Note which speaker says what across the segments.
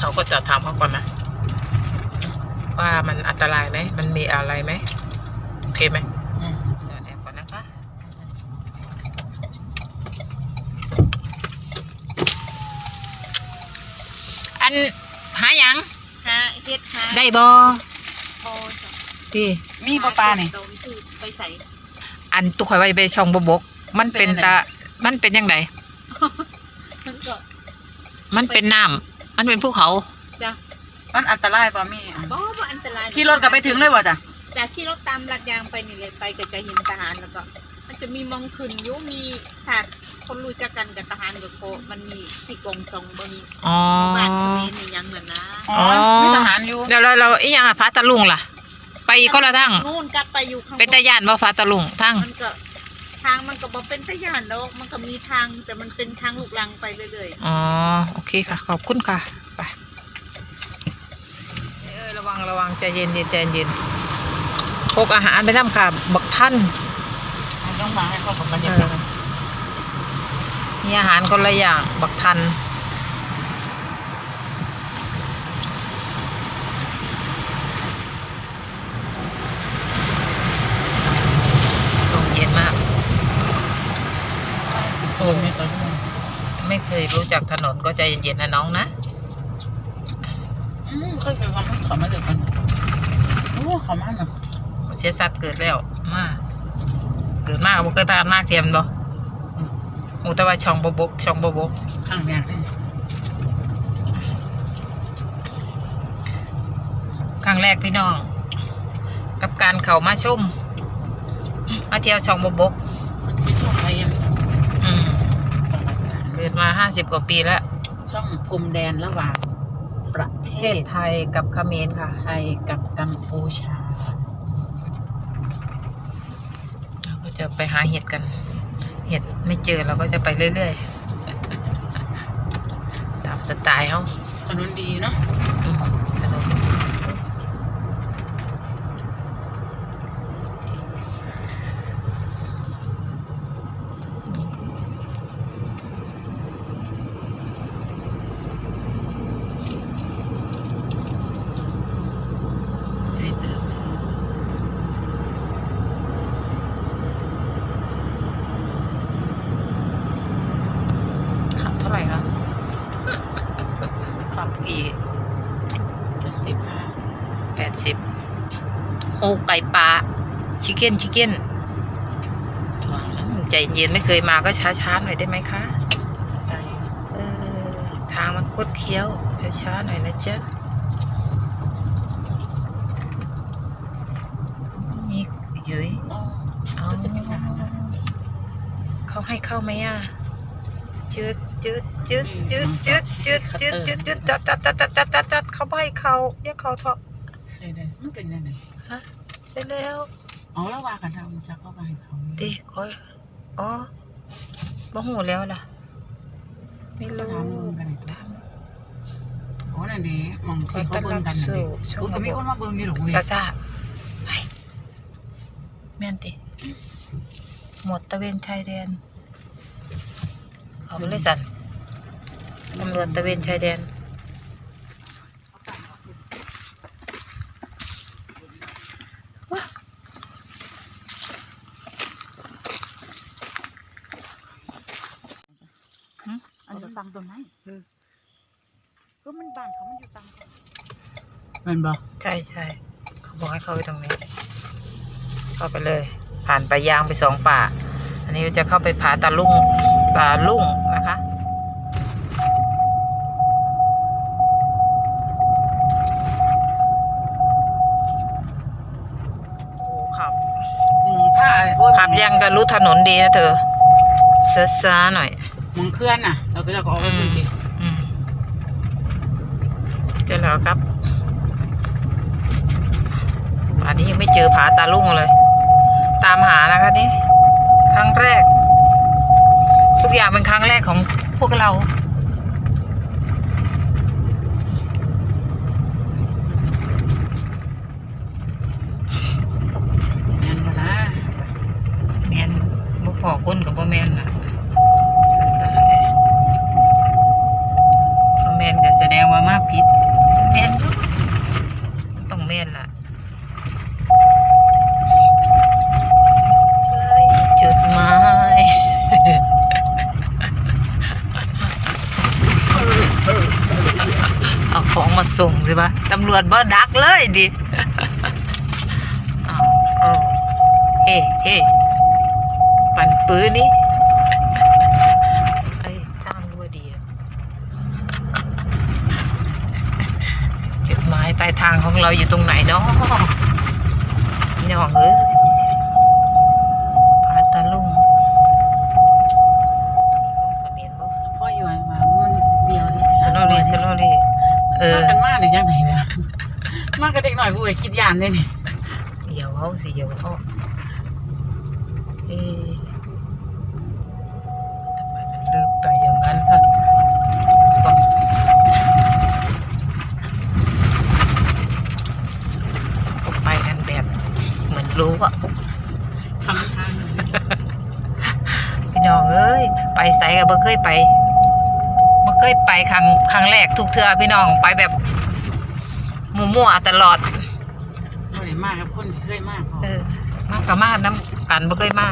Speaker 1: เราก็จะถามเขาก่อนนะ ว่ามันอันตรายไหม มันมีอะไรไหมโอเคไหม
Speaker 2: อืม
Speaker 1: เดี๋ยวแอบก่อนนะคะอันหาหยัง
Speaker 3: หาเฮ็ดหา
Speaker 1: ได้บอ
Speaker 3: โบจ้ะ
Speaker 1: ที่
Speaker 2: มีปลาปลาเนี่ย
Speaker 3: ตรงคือไปใส่
Speaker 1: อันตุกข่อยไว้ไปช่องบบก มันเป็น
Speaker 2: เป็นอะไร
Speaker 1: ตา มันเป็นยังไง
Speaker 3: มันก็
Speaker 1: มันเป็นน้ำ มันเป็นภูเขา
Speaker 3: จ้ะ
Speaker 2: มันอันตรายป่ะมีอะ
Speaker 3: บ่ว่าอันตราย
Speaker 2: ขี่รถกลับไปถึงเลยบ่จ้ะ
Speaker 3: จากขี่รถตามลัดยางไปนี่เลยไปก็จะเห็นทหารแล้วก็ มันจะมีมองขึ้นอยู่มีถาดคนรู้จักกันกับทหารกับโคมันมีที่กงทรงบ่มี
Speaker 1: อ๋อ
Speaker 3: บ้านเขมรนี่ยังเหมือนนะ
Speaker 2: อ๋อ
Speaker 1: อ๋อ
Speaker 2: มีทหารอยู่
Speaker 1: เดี๋ยวเราเราอีหยังอะพาตะลุงล่ะ ไปคนละทาง
Speaker 3: นู่นกลับไปอยู่ข้างบ
Speaker 1: เป็นตะยานว่าฟ้าตะลุงทาง
Speaker 3: มันก็ ทางมันก็บ่เป็นตะยานดอกมันก็มีทางแต่มันเป็นทางลูกลังไปเรื่อย
Speaker 1: อ๋อ โอเคค่ะ ขอบคุณค่ะ ไปเออระวังระวังใจเย็นเย็นใจเย็นพกอาหารไปน้ำค่ะ บักท่าน
Speaker 2: ต้องมาให้เข้ากับบรร
Speaker 1: เอยา
Speaker 2: กา
Speaker 1: อ
Speaker 2: ศ
Speaker 1: มีอาหารคนละอย่าง บักทัน ลมเย็นมาก โอ้
Speaker 2: มีตัวด้วย
Speaker 1: ไม่เคย รู้จักถนนก็ใจเย็นๆนะน้องนะ
Speaker 2: อืมเคยไปฟังเขามาเดือกันโอ้เขามาเนาะ
Speaker 1: เสียสัตว์เกิดแล้วมาเกิดมากบ่เคยผ่านมากเทียมบ่หูแต่ว่าช่องบบกช่องบบก
Speaker 2: ข้างอย่างนี้
Speaker 1: ครั้งแรกพี่น้อง กับการเข้ามาชมมาเที่ยวช่องบบก
Speaker 2: มันคือช่องอะไรยัง
Speaker 1: อืม เกิด มาห้าสิบกว่าปีแล้ว
Speaker 2: ช่องพรมแดนระหว่างประเท
Speaker 1: เทศ
Speaker 2: ศ
Speaker 1: ไทยกับเขมรค่ะ
Speaker 2: ไทยกับกัมพูชา
Speaker 1: เราก็จะไปหาเห็ดกัน เห็ดไม่เจอเราก็จะไปเรื่อยๆ ตามสไตล์เขา
Speaker 2: ถนนดีเนาะ
Speaker 1: อืมถนนไกลเติมขับเท่าไหร่คะ ขับกี่
Speaker 2: เจ็ดสิบค่ะ
Speaker 1: แปดสิบโอ้ ไก่ปลาชิคเก้นชิคเก้นระวังนะมึงใจเย็นไม่เคยมาก็ช้าๆหน่อยได้ไหมคะเออทางมันโคดเคี้ยวช้าๆหน่อยนะเจ๊ะนี่เย้ยเอา
Speaker 2: เขา
Speaker 1: ให้เข้าไหมอะจืดจืดจืดจืดจืดจืดจืดจืดจืดจัดจัดจัดจัดจัดจัดจัดเขาไม่ให้เขาอย่าเขาเถอะ
Speaker 2: ใช่ได้มันเป็นยังไง
Speaker 1: ฮะ ได้แล้ว
Speaker 2: อ๋อแล้วว่ากันทำจะเข้าไปให้เขา
Speaker 1: ดิคอยอ๋อบ่หูแล้วล่ะ ไม่รู้
Speaker 2: ถามมึงกันไหนตัว
Speaker 1: ถาม
Speaker 2: โอ้นั่นดีมองที่เขาเบิ่งกันนั่นดิโอ้ก็มีคนมาเบิ่งอยู่หรอกเว้ย
Speaker 1: ซาซาไปแม่นติหมดตะเวนชายแดนเอาไปเลยสันตำรวจตะเวนชายแดน
Speaker 2: อันนี้ตังตรงไหนก็มันบ้านเขามันอยู่ตังมันบ่
Speaker 1: ใช่ใช่เขาบอกให้เข้าไปตรงนี้ เข้าไปเลย ผ่านไปยางไปสองป่า อันนี้เราจะเข้าไปผาตาลุ่งตาลุ่งนะคะ โอ้ขับ
Speaker 2: เมืองผ้าโอ้ย
Speaker 1: ขับยังก็รู้ถนนดีนะเธอเซ้าๆหน่อย
Speaker 2: เมืองเคลื่อนน่ะ เราก็จะออกไปพื้นที่
Speaker 1: อืมเจอแล้วครับป่านนี้ยังไม่เจอผาตาลุ่งเลย ตามหานะคะนี่ครั้งแรก ทุกอย่างเป็นครั้งแรกของพวกเรา
Speaker 2: แม่นบ่นะ
Speaker 1: แมนบ่พ่ามาผิดแม่นต้องแม่นล่ะจุดหมายเอาของมาส่งสิปะตำรวจบ่ดักเลยดิเอ๊ะเอ๊ะปั่นปืนนี่ เราอยู่ตรงไหนเนาะพี่น้องเอ้ยพาตาลุงลุงกระเบนบ่
Speaker 2: พ่ออยู่ไอ้มามันเดียวดิ
Speaker 1: สโลลีสโลลีเออ
Speaker 2: มากันมากเลยยังไงเนี่ยมากกับเด็กหน่อยผู้ใหญ่คิดยานเลยนี่
Speaker 1: เหี่ยวเขาสิเหี่ยวเขาเอ๊ะทำไมมันลืมไปอย่างนั้นล่ะบอกเขาไปกันแบบ เหมือนรู้อะ
Speaker 2: ทำทางอยู่
Speaker 1: พี่น้องเอ้ย ไปไสก็บ่เคยไปบ่เคยไปครั้งครั้งแรกทุกเทื่อพี่น้องไปแบบมั่วๆตลอด
Speaker 2: บ่ได้มากกับคนที่เคยมากพอ
Speaker 1: เออมากกับมาน้ำกันบ่เคยมา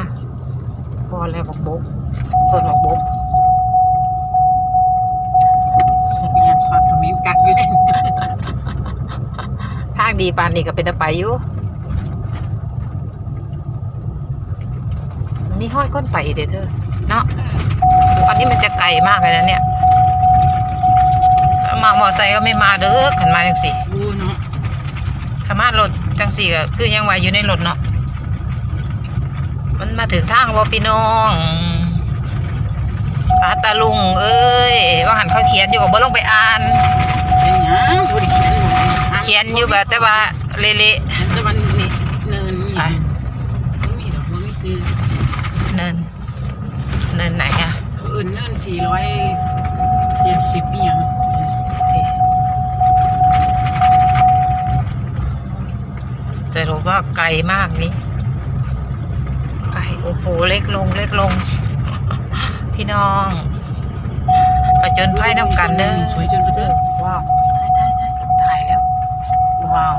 Speaker 1: พอแล้วบอกบกเปิดบอกบก
Speaker 2: มีอย่างช็อตขมิ้นกัดอยู่เนี่ย
Speaker 1: ทางดีปานนี้ก็เป็นตะไปอยู่มีห้อยก้นไปเด้อเธอเนาะ อันนี้มันจะไกลมากเลยนะเนี่ยมามอไซค์ก็ไม่มาเด้อขันมาจังสี่
Speaker 2: บูเนาะ
Speaker 1: ถ้ามารถจังสี่ก็คือยังไหวอยู่ในรถเนาะมันมาถึงทางวอพี่น้องปาตาลุง เอ้ยว่าหันเขาเขียนอยู่กับบ่ลงไปอ่าน
Speaker 2: เป็นหยังบ่ได้เขียนบ่
Speaker 1: เขียนอยู่แบบแต่ว่าเละ
Speaker 2: เขียนแต่วันนี้เนินนี่
Speaker 1: อะ
Speaker 2: ไม่มีดอกบ่มีซื้อ
Speaker 1: ๆเนิน เนินไหนอะ
Speaker 2: เขา อื่นเนินสี่ร้อยเจ็ดสิบอีหยัง
Speaker 1: สรุปว่าไกลมากนี่ไกลโอ้โหเล็กลงเล็กลง พี่น้องประจนภัยน้ำกันเด้อ
Speaker 2: สวยจนไปเด้อ
Speaker 1: ว้าวถ่ายแล้วว้าว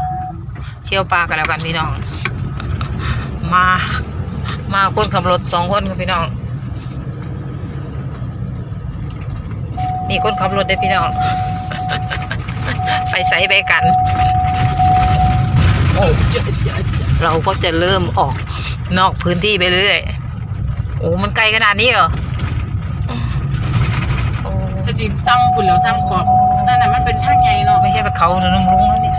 Speaker 1: เชี่ยวปลากันแล้วกันพี่น้อง มา มาคนขับรถสองคนครับพี่น้อง นี่คนขับรถได้อพี่น้องไปใส่ไปกันโอ้
Speaker 2: เจอเจอเจอ
Speaker 1: เราก็จะเริ่มออกนอกพื้นที่ไปเรื่อย โอ้มันไกลขนาดนี้เหรอโอ้
Speaker 2: ถ้าจิซ้ำพุ่นแล้วซ้ำขอบแต่นั้นมันเป็นทางใหญ่เนาะ
Speaker 1: ไม่ใช่ไปเขาหรือนุ่งลุงแล้วเนี่ย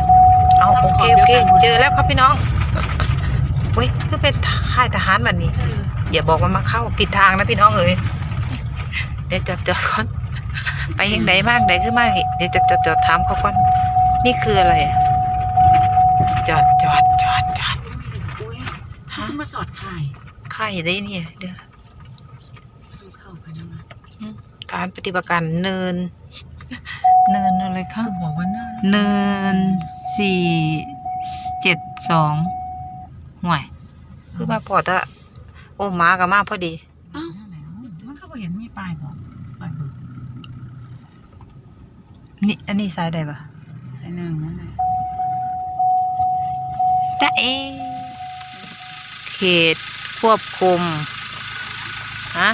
Speaker 1: เอาโอเคโอเคเจอแล้วครับพี่น้องเว้ยคือเป็นค่ายทหารแบบนี้อย่าบอกว่ามาเข้าผิดทางนะพี่น้องเอ๋ยเดี๋ยวจอดจอดก่อน ไปยังไหนมากไหนขึ้นมากเดี๋ยวจอดจอดจอดถามเขาก่อน นี่คืออะไรอะจอดจอดจอดจอด
Speaker 2: อุ้ย
Speaker 1: ฮะ
Speaker 2: ขึ้นมาสอดชาย
Speaker 1: ค่ายได้เนี่ยเดี๋ยว
Speaker 2: เข้าไปนะมา
Speaker 1: การปฏิบัติการเนิน เนินอะไรคะ
Speaker 2: ก็บอกว่าน่า
Speaker 1: เนินสี่เจ็ดสองห่วย คือมาพอตะโอ้หมากับมาพอดี
Speaker 2: อ้าวมันก็บ่เห็นมีป้ายบอกป้ายเบิก
Speaker 1: นี่ อันนี้ซ้ายได้ปะ
Speaker 2: ไอ้หนึ่งนั่นแหละ
Speaker 1: จ้าเอ เขตควบคุม ฮะ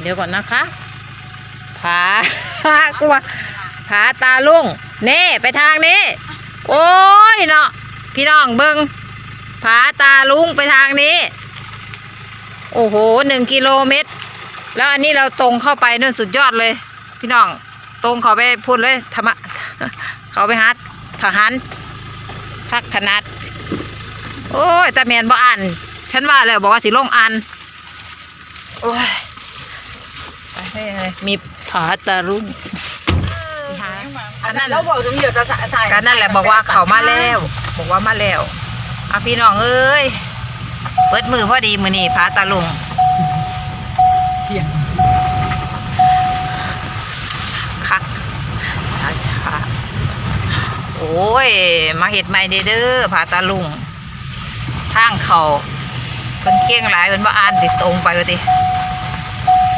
Speaker 1: เดี๋ยวก่อนนะคะ ผากูว่าผาตาลุงเน่ไปทางนี้ โอ้ยเนาะ พี่น้องเบิงผาตาลุงไปทางนี้ โอ้โหหนึ่งกิโลเมตร แล้วอันนี้เราตรงเข้าไปนั่นสุดยอดเลย พี่น้อง ตรงเขาไปพูดเลยธรรมะเขาไปหาทหารพักขนาด โอ้ยแต่แมนบ่อ่านฉันว่าแล้วบอกว่าสิลงอ่านโอ้ยไปให้เลยมีผาตารุ่ง
Speaker 2: อันนั้นเราบอกถึงเดี๋ยวจะใส่
Speaker 1: ก็นั่นแหละบอกว่าเขามาแล้ว บอกว่ามาแล้วอะพี่น้องเอ้ยเปิดมือพอดีมือนี่ผาตาลุง
Speaker 2: เที่ยง
Speaker 1: คักช้าช้าโอ้ย มาเห็ดใหม่เด้อผาตาลุงทางเขาเป็นเกี้ยงหลายเป็นว่าอ่านติดตรงไปวะติ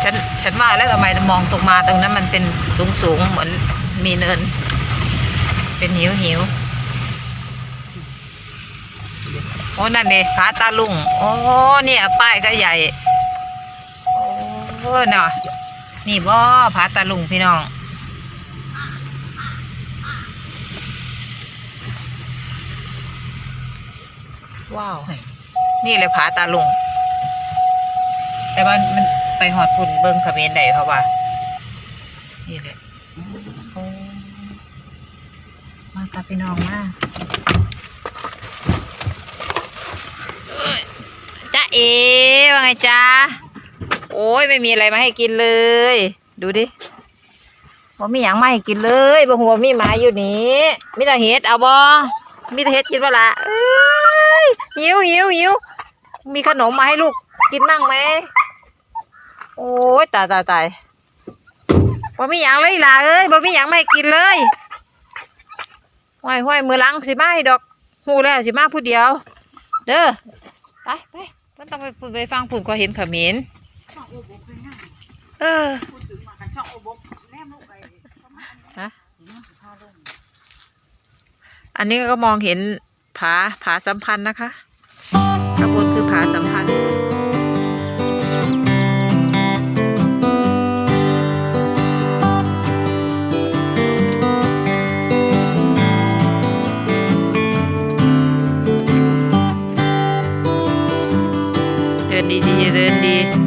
Speaker 1: ฉันฉันว่าแล้วทำไมมองตกมาตรงนั้นมันเป็นสูงสูงเหมือนมีเนิน เป็นหิวหิวโอ้นั่นนี่ผาตาลุงโอ้เนี่ยป้ายก็ใหญ่ โอ้เนาะนี่บ่ผาตาลุงพี่น้องว้าว
Speaker 2: ใส่
Speaker 1: นี่เลยผาตาลุง แต่ว่ามันไปหอดปุ่นเบิ้งเขมรได้เพราะว่า นี่เลยโอ้มากับพี่น้องมาเอ้ยจ้าเอว่าไงจ้าโอ้ยไม่มีอะไรมาให้กินเลย ดูดิว่ามีอย่างมาให้กินเลยบ่หัวมีหมาอยู่นี่มีแต่เห็ดเอาบ่มีแต่เห็ดกินว่ละเอ้ยหิวหิวหิวมีขนมมาให้ลูกกินมั่งไหมโอ้ยตายตายตายว่ามีอย่างเลยล่ะเอ้ยบ่มีอย่างมาให้กินเลยห้อยห้อยมือหลังสิมาให้ดอกหูแล้วสิมาผู้เดียว เด้อไปไปมันต้องไปไปฟังผุ่นก็เห็นขมิ้น
Speaker 2: เอ
Speaker 1: อ
Speaker 2: น
Speaker 1: ฮะอันนี้ก็มองเห็นผาผาสัมพันธ์นะคะข้างบนคือผาสัมพันธ์เดีๆเดินดี